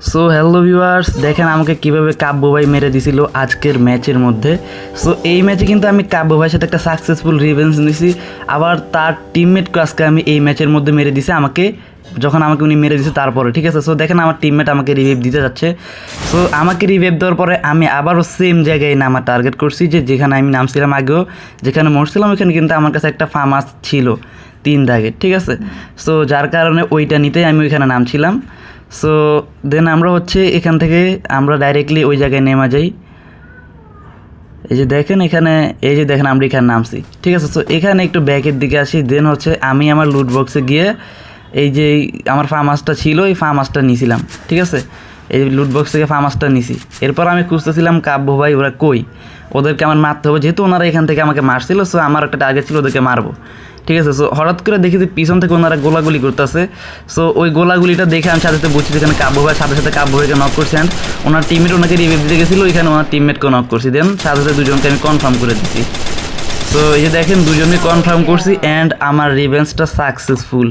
So hello viewers দেখেন আমাকে কীভাবে কাব্য ভাই মেরে দিছিল আজকের ম্যাচের মধ্যে। সো এই ম্যাচে কিন্তু আমি কাব্য ভাইয়ের সাথে একটা সাকসেসফুল রিভেন্স নিছি। আবার তার টিমমেট আজকে আমি এই ম্যাচের মধ্যে মেরে দিছে আমাকে, যখন আমাকে উনি মেরে দিছে তারপরে, ঠিক আছে? সো দেখেন আমার টিমমেট আমাকে রিভাইভ দিতে যাচ্ছে। সো আমাকে রিভাইভ দেওয়ার পরে আমি আবারও সেম জায়গায় নামা টার্গেট করছি যে যেখানে আমি নামছিলাম আগেও। যেখানে মরছিলাম, ওইখানে কিন্তু আমার কাছে একটা ফার্মাস ছিল, তিন দাগে, ঠিক আছে? সো যার কারণে ওইটা নিতেই আমি ওইখানে নামছিলাম। সো দেন আমরা হচ্ছে এখান থেকে আমরা ডাইরেক্টলি ওই জায়গায় নেমা যাই। এই যে দেখেন এখানে, এই যে দেখেন আমরা এখানে নামছি। ঠিক আছে? সো এখানে একটু ব্যাকের দিকে আসি দেন হচ্ছে আমি আমার লুট বক্সে গিয়ে এই যে আমার ফার্ম হাউসটা ছিল, এই ফার্ম হাউসটা নিয়েছিলাম ঠিক আছে? এই লুটবক্স থেকে ফার্ম হাউসটা নিছি। এরপর আমি খুঁজতেছিলাম কাব্য ভাই, ওরা কই? ওদেরকে আমার মারতে হবে, যেহেতু ওনারা এখান থেকে আমাকে মারছিল সো আমার একটা টার্গেট ছিল ওদেরকে মারবো। ঠিক আছে সো হঠাৎ করে দেখি যে পিছন থেকে ওনারা গোলাগুলি করতেছে। সো ওই গোলাগুলিটা দেখে আমি সাথে সাথে বুঝছি যেখানে কাব্য ভাই, সাথে সাথে কাব্য ভাইকে নক করছি। And ওনার টিমমেট ওনাকে রিভিউ দিতে গেছিল, ওইখানে ওনার টিমমেটকে নক করছি। দেন সাথে সাথে দুজনকে আমি কনফার্ম করে দিচ্ছি তো এই যে দেখেন দুজনে কনফার্ম করছি অ্যান্ড আমার রিভেন্সটা সাকসেসফুল